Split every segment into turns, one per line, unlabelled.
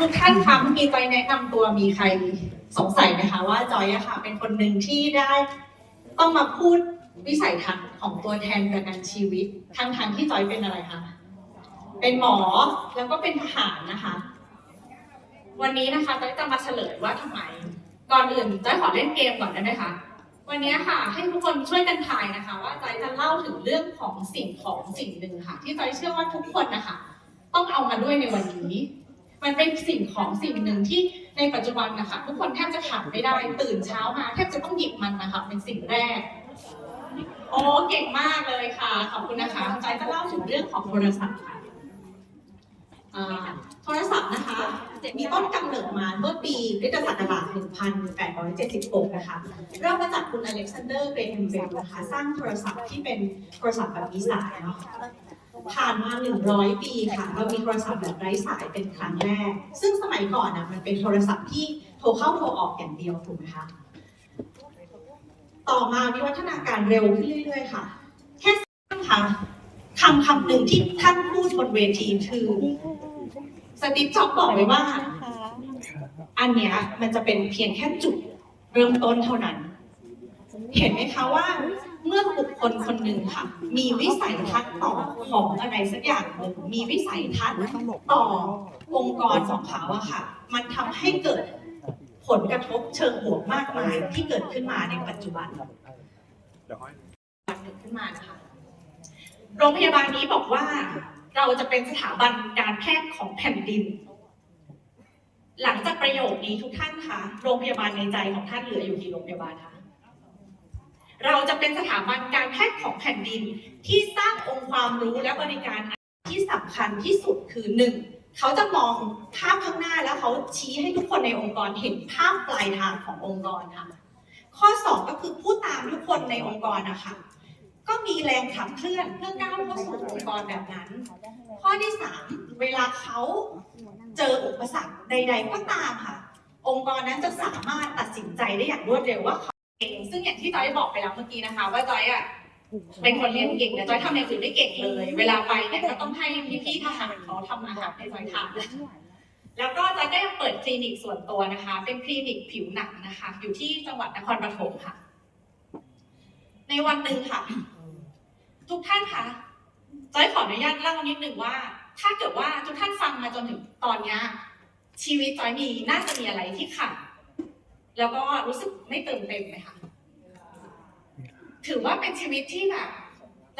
ทุกท่านคะเมื่อกี้จอยแนะนำตัวมีใครสงสัยไหมคะว่าจอยอะค่ะ เป็นคนหนึ่งที่ได้ต้องมาพูดวิสัยทัศน์ของตัวแทนประกันชีวิตทั้งทางที่จอยเป็นอะไรคะเป็นหมอแล้วก็เป็นทหารนะคะ วันนี้นะคะจอยจะมาเฉลยว่าทำไม ก่อนอื่นจอยขอเล่นเกมก่อนได้ไหมคะวันนี้ค่ะ ให้ทุกคนช่วยกันทายนะคะ ว่าจอยจะเล่าถึงเรื่องของสิ่งของสิ่งหนึ่งค่ะ ที่จอยเชื่อว่าทุกคนนะคะ ต้องเอามาด้วยในวันนี้ มันเป็นสิ่งของสิ่งหนึ่งที่ในปัจจุบันนะคะทุกคนแทบจะขาดไม่ได้ ตื่นเช้ามาแทบจะต้องหยิบมันนะคะเป็นสิ่งแรกโอ้เก่งมากเลยค่ะ ขอบคุณนะคะจจะเล่าถึงเรื่องของโทรศัพท์ค่ะโทรศัพท์นะคะมีต้นกำเนิดมาเมื่อปีคริสตศักราช1876 นะคะ เริ่มมาจากคุณอเล็กซานเดอร์ เกรแฮมเบลนะคะ สร้างโทรศัพท์ที่เป็นโทรศัพท์แบบมีสายเนาะ ผ่านมา 100 ปีค่ะ เรามีโทรศัพท์แบบไร้สายเป็นครั้งแรก ซึ่งสมัยก่อนนะมันเป็นโทรศัพท์ที่โทรเข้าโทรออกอย่างเดียวถูกไหมคะ ต่อมาวิวัฒนาการเร็วขึ้นเรื่อยๆค่ะ แค่สั้นค่ะคำคำหนึ่งที่ท่านพูดบนเวทีคือสตีฟจ็อบบอกไว้ว่า อันเนี้ยมันจะเป็นเพียงแค่จุดเริ่มต้นเท่านั้น เห็นไหมคะว่า เมื่อบุคคลคนหนึ่งค่ะ มีวิสัยทัศน์ต่อของอะไรสักอย่างหนึ่งมีวิสัยทัศน์ต่อองค์กรของเขาอะค่ะ มันทำให้เกิดผลกระทบเชิงบวกมากมายที่เกิดขึ้นมาในปัจจุบัน
เดี๋ยวค่อย
เกิดขึ้นมานะคะโรงพยาบาลนี้บอกว่าเราจะเป็นสถาบันการแพทย์ของแผ่นดิน หลังจากประโยคนี้ทุกท่านคะโรงพยาบาลในใจของท่านเหลืออยู่กี่โรงพยาบาลคะ เราจะเป็นสถาบันการแพทย์ของแผ่นดิน ที่สร้างองค์ความรู้และบริการที่สำคัญที่สุดคือหนึ่งเขาจะมองภาพข้างหน้าแล้วเขาชี้ให้ทุกคนในองค์กรเห็นภาพปลายทางขององค์กรค่ะ ข้อสองก็คือผู้ตามทุกคนในองค์กรนะคะก็มีแรงขับเคลื่อนเพื่อก้าวเข้าสู่องค์กรแบบนั้น ข้อที่สามเวลาเขาเจออุปสรรคใด ๆ ก็ตามค่ะ องค์กรนั้นจะสามารถตัดสินใจได้อย่างรวดเร็วว่าเขา เองซึ่งอย่างที่จอยบอกไปแล้วเมื่อกี้นะคะ ว่าจอยอะเป็นคนเรียนเก่งแต่จอยทำในอื่นไม่เก่งเลย เวลาไปเนี่ยก็ต้องให้พี่ๆทหารเขาทำอาหารให้จอยทานแล้วก็จอยก็ยังเปิดคลินิกส่วนตัวนะคะ เป็นคลินิกผิวหนังนะคะ อยู่ที่จังหวัดนครปฐมค่ะ ในวันหนึ่งค่ะ ทุกท่านคะจอยขออนุญาตเล่านิดหนึ่งว่า ถ้าเกิดว่าทุกท่านฟังมาจนถึงตอนเนี้ยชีวิตจอยมีน่าจะมีอะไรที่ขาด แล้วก็รู้สึกไม่เติมเต็มไหมคะถือว่าเป็นชีวิตที่แบบ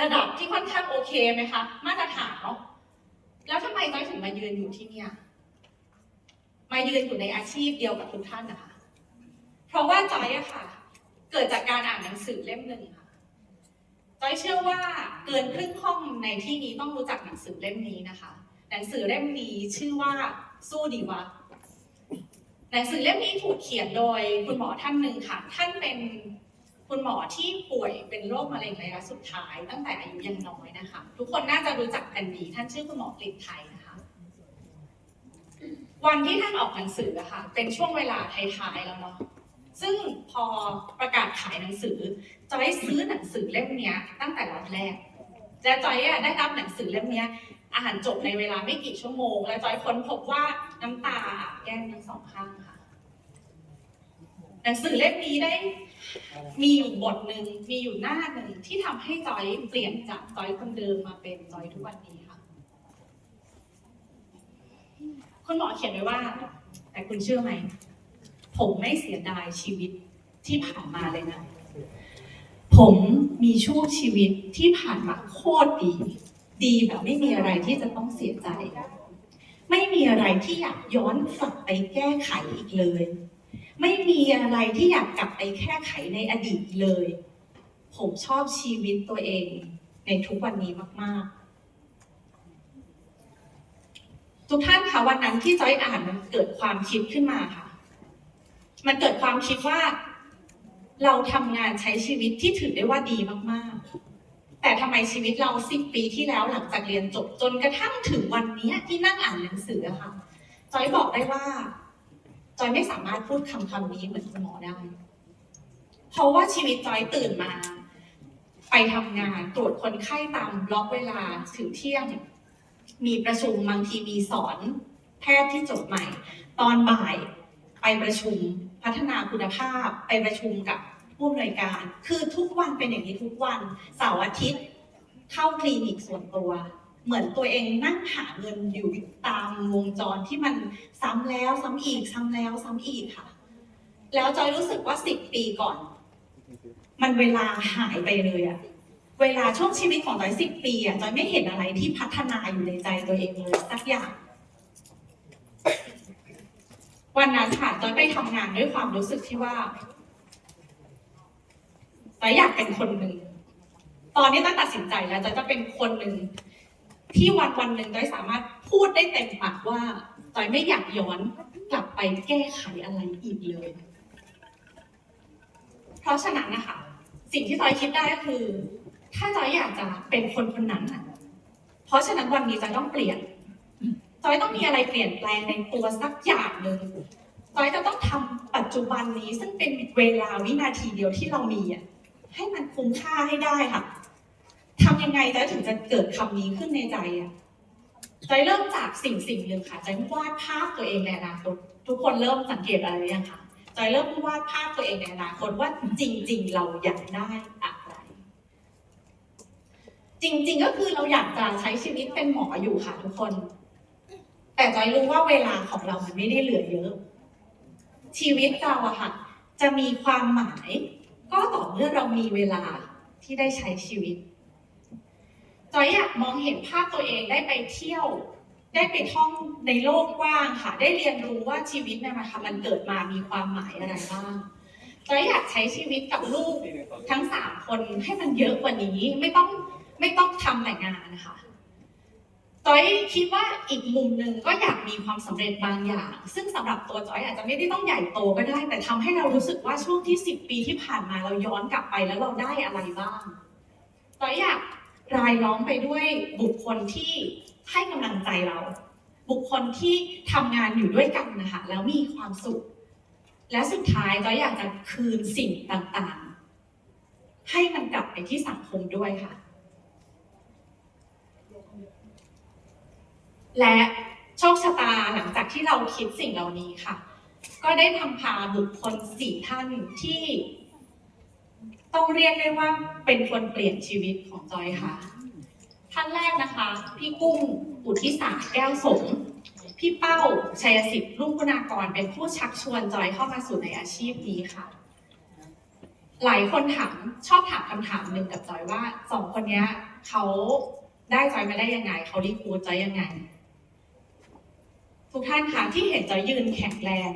ระดับที่ค่อนข้างโอเคไหมคะ มาตรฐานเนาะแล้วทำไมจ้อยถึงมายืนอยู่ที่เนี่ยมายืนอยู่ในอาชีพเดียวกับทุกท่านนะคะ เพราะว่าจอยอะค่ะ เกิดจากการอ่านหนังสือเล่มหนึ่งค่ะจอยเชื่อว่าเกินครึ่งห้องในที่นี้ต้องรู้จักหนังสือเล่มนี้นะคะ หนังสือเล่มนี้ชื่อว่าสู้ดีวะ หนังสือเล่มนี้ถูกเขียนโดยคุณหมอท่านหนึ่งค่ะ ท่านเป็นคุณหมอที่ป่วยเป็นโรคมะเร็งระยะสุดท้ายตั้งแต่อายุยังน้อยนะคะ ทุกคนน่าจะรู้จักกันดีท่านชื่อคุณหมอกฤษไทยนะคะ วันที่ท่านออกหนังสืออะค่ะเป็นช่วงเวลาท้ายๆแล้วเนาะซึ่งพอประกาศขายหนังสือจอยซื้อหนังสือเล่มนี้ตั้งแต่ล็อตแรกและจอยได้รับหนังสือเล่มนี้ อ่านจบในเวลาไม่กี่ชั่วโมง และจอยค้นพบว่าน้ำตาอาแก้มทั้งสองข้างค่ะ หนังสือเล่มนี้ได้มีอยู่บทหนึ่งมีอยู่หน้าหนึ่งที่ทำให้จอยเปลี่ยนจากจอยคนเดิมมาเป็นจอยทุกวันนี้ค่ะ คุณหมอเขียนไว้ว่า แต่คุณเชื่อไหม ผมไม่เสียดายชีวิตที่ผ่านมาเลยนะ ผมมีช่วงชีวิตที่ผ่านมาโคตรดี ดีแบบไม่มีอะไรที่จะต้องเสียใจ ไม่มีอะไรที่อยากย้อนกลับไปแก้ไขอีกเลย ไม่มีอะไรที่อยากกลับไปแก้ไขในอดีตเลย ผมชอบชีวิตตัวเอง ในทุกวันนี้มาก ๆ ทุกท่านคะวันนั้นที่จอยอ่านมันเกิดความคิดขึ้นมาค่ะ มันเกิดความคิดว่า เราทำงานใช้ชีวิตที่ถือได้ว่าดีมาก ๆ แต่ทำไมชีวิตเราสิบปีที่แล้วหลังจากเรียนจบจนกระทั่งถึงวันนี้ที่นั่งอ่านหนังสือค่ะ จอยบอกได้ว่า จอยไม่สามารถพูดคำคำนี้เหมือนคุณหมอได้ เพราะว่าชีวิตจอยตื่นมา ไปทำงานตรวจคนไข้ตามล็อกเวลาถึงเที่ยง มีประชุมบางทีมีสอน แพทย์ที่จบใหม่ ตอนบ่ายไปประชุมพัฒนาคุณภาพ ไปประชุมกับ ผู้อำนวยการ คือทุกวันเป็นอย่างนี้ทุกวันเสาร์อาทิตย์ เข้าคลินิกส่วนตัว เหมือนตัวเองนั่งหาเงินอยู่ตามวงจรที่มันซ้ำแล้วซ้ำอีกซ้ำแล้วซ้ำอีกค่ะ แล้วจอยรู้สึกว่าสิบปีก่อน มันเวลาหายไปเลยอะเวลาช่วงชีวิตของจอยสิบปีอะจอยไม่เห็นอะไรที่พัฒนาอยู่ในใจตัวเองเลยสักอย่างวันนั้นค่ะจอยไปทำงานด้วยความรู้สึกที่ว่า จอยอยากเป็นคนหนึ่ง ตอนนี้จอยตัดสินใจแล้วจอยจะเป็นคนหนึ่งที่วันวันหนึ่งจอยสามารถพูดได้เต็มปากว่าจอยไม่อยากย้อนกลับไปแก้ไขอะไรอีกเลย เพราะฉะนั้นนะคะสิ่งที่จอยคิดได้ก็คือ ถ้าจอยอยากจะเป็นคนคนนั้นน่ะ เพราะฉะนั้นวันนี้จอยต้องเปลี่ยนจอยต้องมีอะไรเปลี่ยนแปลงในตัวสักอย่างหนึ่งจอยจะต้องทำปัจจุบันนี้ซึ่งเป็นเวลาวินาทีเดียวที่เรามีอะ ให้มันคุ้มค่าให้ได้ค่ะทำยังไงจอยถึงจะเกิดคำนี้ขึ้นในใจอะจอยเริ่มจากสิ่งสิ่งหนึ่งค่ะจอยวาดภาพตัวเองในอนาคตทุกคนเริ่มสังเกตอะไรหรือยังคะจอยเริ่มวาดภาพตัวเองในอนาคตว่าจริง ๆ เราอยากได้อะไร จริง ๆ ก็คือเราอยากจะใช้ชีวิตเป็นหมออยู่ค่ะทุกคน แต่จอยรู้ว่าเวลาของเรามันไม่ได้เหลือเยอะ ชีวิตเราอะค่ะ จะมีความหมาย ก็ต่อเมื่อเรามีเวลาที่ได้ใช้ชีวิตจอยอยากมองเห็นภาพตัวเองได้ไปเที่ยว ได้ไปท่องในโลกกว้างค่ะ ได้เรียนรู้ว่าชีวิตเนี่ยนะคะมันเกิดมามีความหมายอะไรบ้างจอยอยากใช้ชีวิตกับลูกทั้งสามคนให้มันเยอะกว่านี้ไม่ต้องไม่ต้องทำแต่งานนะคะ จอยคิดว่าอีกมุมหนึ่งก็อยากมีความสำเร็จบางอย่าง ซึ่งสำหรับตัวจอยอาจจะไม่ได้ต้องใหญ่โตก็ได้ แต่ทำให้เรารู้สึกว่าช่วงที่สิบปีที่ผ่านมาเราย้อนกลับไปแล้วเราได้อะไรบ้างจอยอยากรายล้อมไปด้วยบุคคลที่ให้กำลังใจเรา บุคคลที่ทำงานอยู่ด้วยกันนะคะแล้วมีความสุข และสุดท้ายก็อยากจะคืนสิ่งต่างๆ ให้มันกลับไปที่สังคมด้วยค่ะ และโชคชะตาหลังจากที่เราคิดสิ่งเหล่านี้ค่ะ ก็ได้นำพาบุคคลสี่ท่านที่ ต้องเรียกได้ว่าเป็นคนเปลี่ยนชีวิตของจอยค่ะ ท่านแรกนะคะ พี่กุ้งอุทิสาแก้วสงพี่เป้าชัยสิทธิ์รุ่งคุณากรเป็นผู้ชักชวนจอยเข้ามาสู่ในอาชีพนี้ค่ะ หลายคนถามชอบถามคำถามหนึ่งกับจอยว่าสองคนนี้เขาได้จอยมาได้ยังไง เขารีคูดจอยยังไง ทุกท่านค่ะที่เห็นจอยยืนแข็งแรง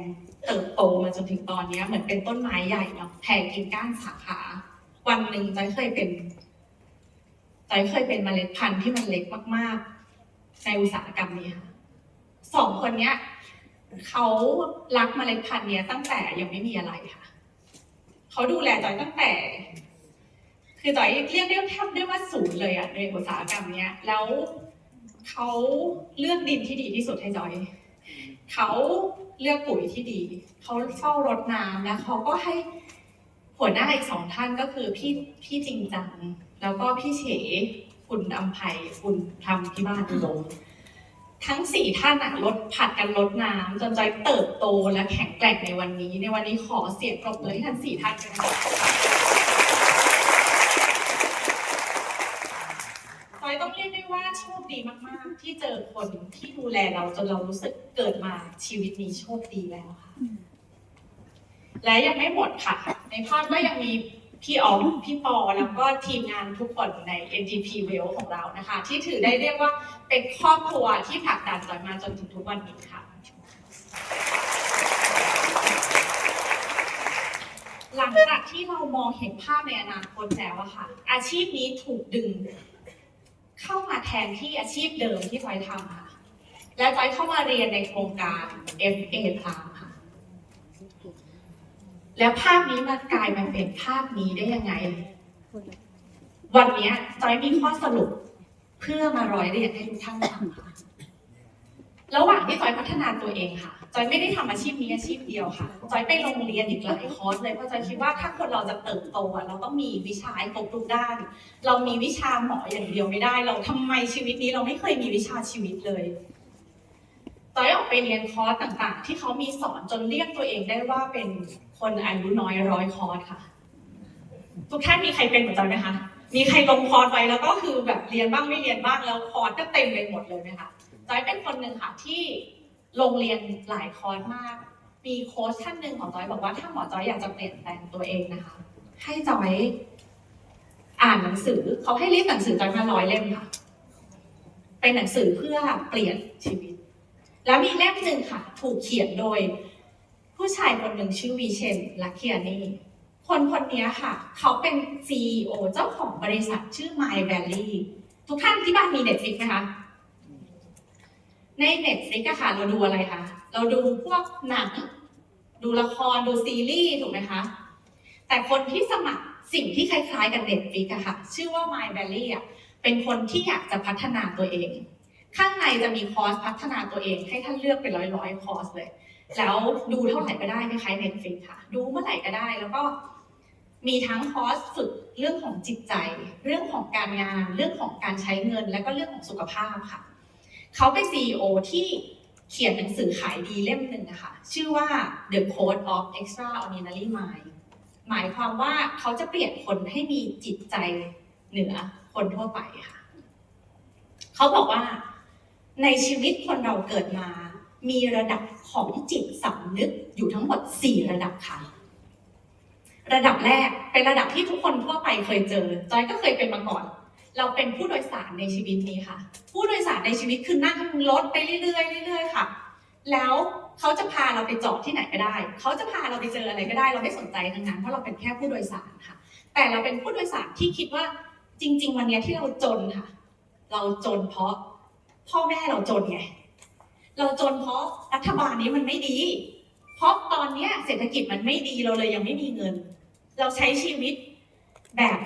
เติบโตมาจนถึงตอนนี้เหมือนเป็นต้นไม้ใหญ่เนาะแผ่กิ่งก้านสาขา วันหนึ่งจอยเคยเป็นจอยเคยเป็นเมล็ดพันธุ์ที่มันเล็กมากๆ ในอุตสาหกรรมนี้ค่ะสองคนเนี้ยเขารักเมล็ดพันธุ์เนี้ยตั้งแต่ยังไม่มีอะไรค่ะเขาดูแลจอยตั้งแต่ คือจอยเรียกได้แทบได้ว่าศูนย์เลยอะในอุตสาหกรรมเนี้ย แล้วเขาเลือกดินที่ดีที่สุดให้จอย เขาเลือกปุ๋ยที่ดี เขาเฝ้ารดน้ำแล้วเขาก็ให้หัวหน้าอีกสองท่านก็คือพี่พี่จริงจัง แล้วก็พี่เฉคุณอำไพคุณทำที่บ้านอุดมทั้งสี่ท่านอะลดผัดกันลดน้ำจนจอยเติบโตและแข็งแกร่งในวันนี้ ในวันนี้ขอเสียงปรบมือให้ทั้งสี่ท่านกันค่ะจอ ยต้องเรียกได้ว่าโชคดีมาก ๆ ที่เจอคนที่ดูแลเราจนเรารู้สึกเกิดมาชีวิตนี้โชคดีแล้วค่ะ และยังไม่หมดค่ะ ในภาพก็ยังมีพี่ออมพี่ปอแล้วก็ทีมงานทุกคนใน NTP w e l l ของเรานะคะ ที่ถือได้เรียกว่าเป็นครอบครัวที่ผลักดันจอยมาจนถึงทุกวันนี้ค่ะ หลังจากที่เรามองเห็นภาพในอนาคตแล้วอะค่ะ อาชีพนี้ถูกดึงเข้ามาแท นที่อาชีพเดิมที่จอยทำค่ะ และจอยเข้ามาเรียนในโครงการ FA พามค่ะ แล้วภาพนี้มันกลายมาเป็นภาพนี้ได้ยังไง วันนี้จอยมีข้อสรุปเพื่อมาร้อยเรียนให้ทุกท่านฟังค่ะ ระหว่างที่จอยพัฒนาตัวเองค่ะ จอยไม่ได้ทำอาชีพนี้อาชีพเดียวค่ะ จอยไปโรงเรียนอีกหลายคอร์สเลยเพราะจอยคิดว่าถ้าคนเราจะเติบโตอะเราต้องมีวิชาให้ครบทุกด้าน เรามีวิชาหมออย่างเดียวไม่ได้ เราทำไมชีวิตนี้เราไม่เคยมีวิชาชีวิตเลยจอยออกไปเรียนคอร์สต่างๆ ที่เขามีสอนจนเรียกตัวเองได้ว่าเป็นคนอายุน้อยร้อยคอร์สค่ะ ทุกท่านมีใครเป็นเหมือนจอยไหมคะมีใครลงคอร์สไว้แล้วก็คือแบบเรียนบ้างไม่เรียนบ้างแล้วคอร์สก็เต็มไปหมดเลยไหมคะ จอยเป็นคนหนึ่งค่ะที่ลงเรียนหลายคอร์สมาก มีโค้ชท่านหนึ่งของจอยบอกว่าถ้าหมอจอยอยากจะเปลี่ยนแปลงตัวเองนะคะ ให้จอยอ่านหนังสือเขาให้รีบหนังสือจอยมาร้อยเล่มค่ะ เป็นหนังสือเพื่อเปลี่ยนชีวิต แล้วมีเล่มหนึ่งค่ะ ถูกเขียนโดย ผู้ชายคนหนึ่งชื่อวีเชนลักเคียนี่คนคนนี้ค่ะ เขาเป็น CEO เจ้าของบริษัทชื่อ My Valley ทุกท่านที่บ้านมี Netflix ไหมคะ ใน Netflix อะค่ะ เราดูอะไรคะ เราดูพวกหนัง ดูละคร ดูซีรีส์ถูกไหมคะ แต่คนที่สมัครสิ่งที่คล้ายๆ กับ Netflix อะค่ะ ชื่อว่า My Valley อะเป็นคนที่อยากจะพัฒนาตัวเอง ข้างในจะมีคอร์สพัฒนาตัวเอง ให้ท่านเลือกเป็นร้อยๆคอร์สเลย แล้วดูเท่าไหร่ก็ได้คล้ายๆ Netflix ค่ะ ดูเมื่อไหร่ก็ได้ แล้วก็มีทั้งคอร์สฝึกเรื่องของจิตใจ เรื่องของการงาน เรื่องของการใช้เงิน และก็เรื่องของสุขภาพค่ะ เขาเป็น CEO ที่เขียนหนังสือขายดีเล่มหนึ่งนะคะ ชื่อว่า The Code of Extraordinary Mind หมายความว่าเขาจะเปลี่ยนคนให้มีจิตใจเหนือคนทั่วไปค่ะ เขาบอกว่าในชีวิตคนเราเกิดมา มีระดับของจิตสำนึกอยู่ทั้งหมด 4 ระดับค่ะ ระดับแรกเป็นระดับที่ทุกคนทั่วไปเคยเจอ จอยก็เคยเป็นมาก่อน เราเป็นผู้โดยสารในชีวิตนี้ค่ะ ผู้โดยสารในชีวิตคือนั่งรถไปเรื่อยๆเรื่อยๆค่ะ แล้วเขาจะพาเราไปจอดที่ไหนก็ได้ เขาจะพาเราไปเจออะไรก็ได้ เราไม่สนใจทั้งนั้นเพราะเราเป็นแค่ผู้โดยสารค่ะ แต่เราเป็นผู้โดยสารที่คิดว่าจริง ๆ วันนี้ที่เราจนค่ะ เราจนเพราะพ่อแม่เราจนไง เราจนเพราะรัฐบาลนี้มันไม่ดี เพราะตอนนี้เศรษฐกิจมันไม่ดีเราเลยยังไม่มีเงิน เราใช้ชีวิตแบบ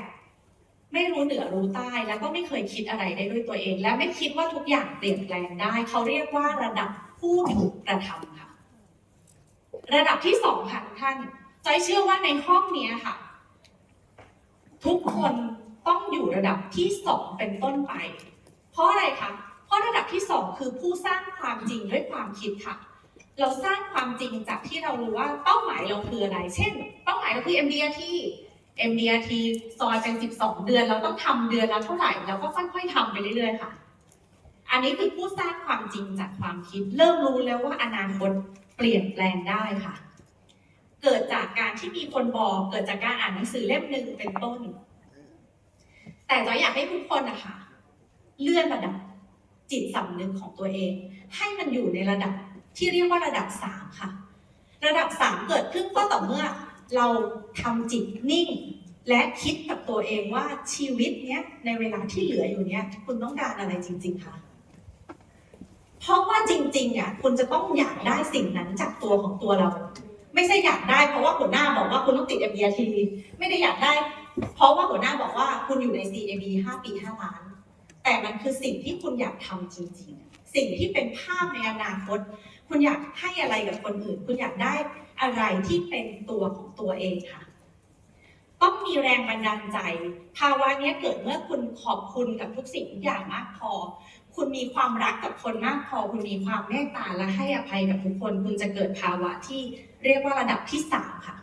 ไม่รู้เหนือรู้ใต้แล้วก็ไม่เคยคิดอะไรได้ด้วยตัวเอง และไม่คิดว่าทุกอย่างเปลี่ยนแปลงได้ เขาเรียกว่าระดับผู้ถูกกระทำค่ะ ระดับที่สองค่ะทุกท่านจอยเชื่อว่าในห้องนี้ค่ะ ทุกคนต้องอยู่ระดับที่สองเป็นต้นไป เพราะอะไรคะเพราะระดับที่สองคือผู้สร้างความจริงด้วยความคิดค่ะ เราสร้างความจริงจากที่เรารู้ว่าเป้าหมายเราคืออะไร เช่น เป้าหมายเราคือ MDRT MDRT ซอยเป็น 12 เดือน เราต้องทำเดือนละเท่าไหร่ แล้วก็ค่อยๆทำไปเรื่อยๆค่ะ อันนี้คือผู้สร้างความจริงจากความคิด เริ่มรู้แล้วว่าอนาคตเปลี่ยนแปลงได้ค่ะ เกิดจากการที่มีคนบอก เกิดจากการอ่านหนังสือเล่มหนึ่งเป็นต้น แต่จอยอยากให้ทุกคนนะคะเลื่อนระดับจิตสำนึกของตัวเอง ให้มันอยู่ในระดับที่เรียกว่าระดับสามค่ะ ระดับสามเกิดขึ้นก็ต่อเมื่อ เราทำจิตนิ่ง และคิดกับตัวเองว่าชีวิตเนี้ยในเวลาที่เหลืออยู่เนี้ยคุณต้องการอะไรจริง ๆคะเพราะว่าจริงๆอะคุณจะต้องอยากได้สิ่งนั้นจากตัวของตัวเรา ไม่ใช่อยากได้เพราะว่าหัวหน้าบอกว่าคุณต้องติด MDRT ไม่ได้อยากได้ เพราะว่าหัวหน้าบอกว่าคุณอยู่ใน CAB 5 ปี5ล้าน แต่มันคือสิ่งที่คุณอยากทำจริง ๆ สิ่งที่เป็นภาพในอนาคต คุณอยากให้อะไรกับคนอื่น คุณอยากได้อะไรที่เป็นตัวของตัวเองค่ะ ต้องมีแรงบันดาลใจ ภาวะนี้เกิดเมื่อคุณขอบคุณกับทุกสิ่งทุกอย่างมากพอ คุณมีความรักกับคนมากพอ คุณมีความเมตตาและให้อภัยกับทุกคน คุณจะเกิดภาวะที่เรียกว่าระดับที่สามค่ะ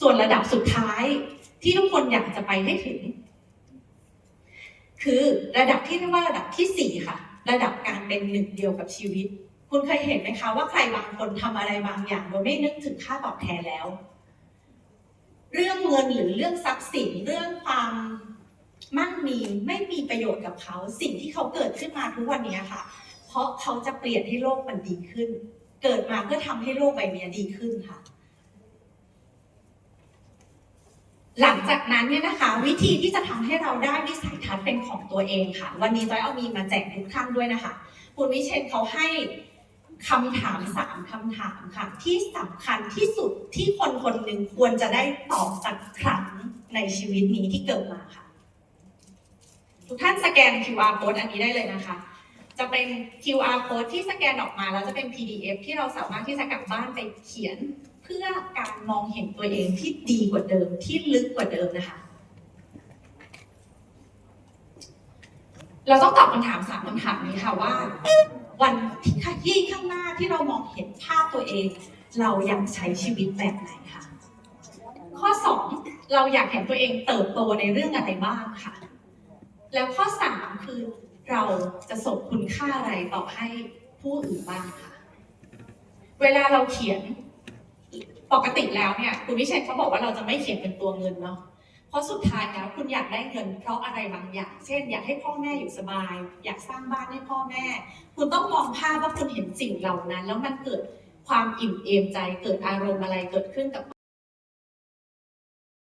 ส่วนระดับสุดท้ายที่ทุกคนอยากจะไปให้ถึง คือระดับที่เรียกว่าระดับที่สี่ค่ะ ระดับการเป็นหนึ่งเดียวกับชีวิต คุณเคยเห็นไหมคะว่าใครบางคนทำอะไรบางอย่างโดยไม่นึกถึงค่าตอบแทนแล้ว เรื่องเงินหรือเรื่องทรัพย์สินเรื่องความมั่งมีไม่มีประโยชน์กับเขา สิ่งที่เขาเกิดขึ้นมาทุกวันนี้ค่ะ เพราะเขาจะเปลี่ยนให้โลกมันดีขึ้น เกิดมาเพื่อทำให้โลกใบนี้ดีขึ้นค่ะ หลังจากนั้นเนี่ยนะคะ วิธีที่จะทำให้เราได้วิสัยทัศน์เป็นของตัวเองค่ะ วันนี้จอยเอามีมาแจกทุกท่านด้วยนะคะ คุณวิเชนเขาให้ คำถามสามคำถามค่ะ ที่สำคัญที่สุดที่คนคนหนึ่งควรจะได้ตอบสักครั้งในชีวิตนี้ที่เกิดมาค่ะ ทุกท่านสแกน QR code อันนี้ได้เลยนะคะ จะเป็น QR code ที่สแกนออกมาแล้วจะเป็น PDF ที่เราสามารถที่จะกลับบ้านไปเขียน เพื่อการมองเห็นตัวเองที่ดีกว่าเดิมที่ลึกกว่าเดิมนะคะเราต้องตอบคำถามสามคำถามนี้ค่ะว่า วันที่ข้างหน้าที่เรามองเห็นภาพตัวเอง เรายากใช้ชีวิตแบบไหนคะข้อสองเราอยากเห็นตัวเองเติบโตในเรื่องอะไรบ้างค่ะ แล้วข้อสามคือเราจะส่งคุณค่าอะไรต่อให้ผู้อื่นบ้างค่ะ เวลาเราเขียนปกติแล้วเนี่ยคุณวิเชษเขาบอกว่าเราจะไม่เขียนเป็นตัวเงินเนาะ เพราะสุดท้ายแล้วคุณอยากได้เงิน เพราะอะไรบางอย่าง เช่น อยากให้พ่อแม่อยู่สบาย อยากสร้างบ้านให้พ่อแม่ คุณต้องมองภาพว่าคุณเห็นสิ่งเหล่านั้น แล้วมันเกิดความอิ่มเอมใจ เกิดอารมณ์อะไรเกิดขึ้นกับ